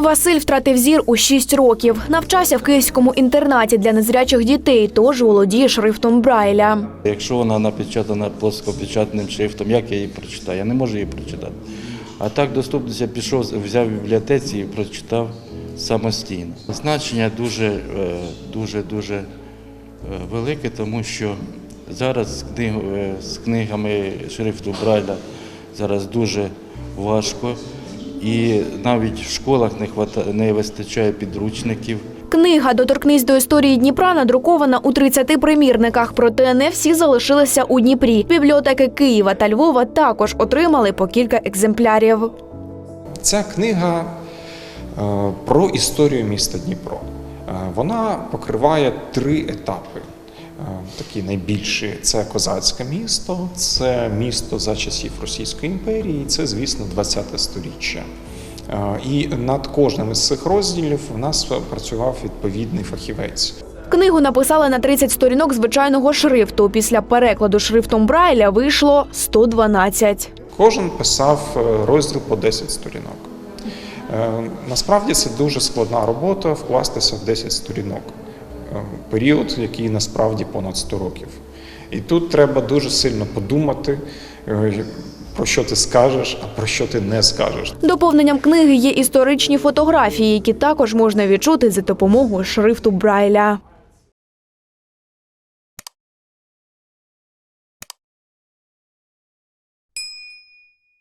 Василь втратив зір у 6 років. Навчався в київському інтернаті для незрячих дітей, тож володіє шрифтом Брайля. Якщо вона напечатана плоскопечатним шрифтом, як я її прочитаю? Я не можу її прочитати. А так доступність я пішов, взяв в бібліотеці і прочитав самостійно. Значення дуже, е, дуже, дуже е, велике, тому що зараз е, з книгами шрифту Брайля зараз дуже важко. І навіть в школах не, не вистачає підручників. Книга «Доторкнись до історії Дніпра» надрукована у 30 примірниках, проте не всі залишилися у Дніпрі. Бібліотеки Києва та Львова також отримали по кілька екземплярів. Ця книга е, про історію міста Дніпро. Е, Вона покриває три етапи. Такі найбільші це козацьке місто, це місто за часів Російської імперії, це, звісно, 20 сторіччя. І над кожним із цих розділів у нас працював відповідний фахівець. Книгу написали на 30 сторінок звичайного шрифту. Після перекладу шрифтом Брайля вийшло 112. Кожен писав е, розділ по 10 сторінок. Е, Насправді це дуже складна робота вкластися в 10 сторінок. Е, Період, який насправді понад 100 років. І тут треба дуже сильно подумати, е, про що ти скажеш, а про що ти не скажеш. Доповненням книги є історичні фотографії, які також можна відчути за допомогою шрифту Брайля.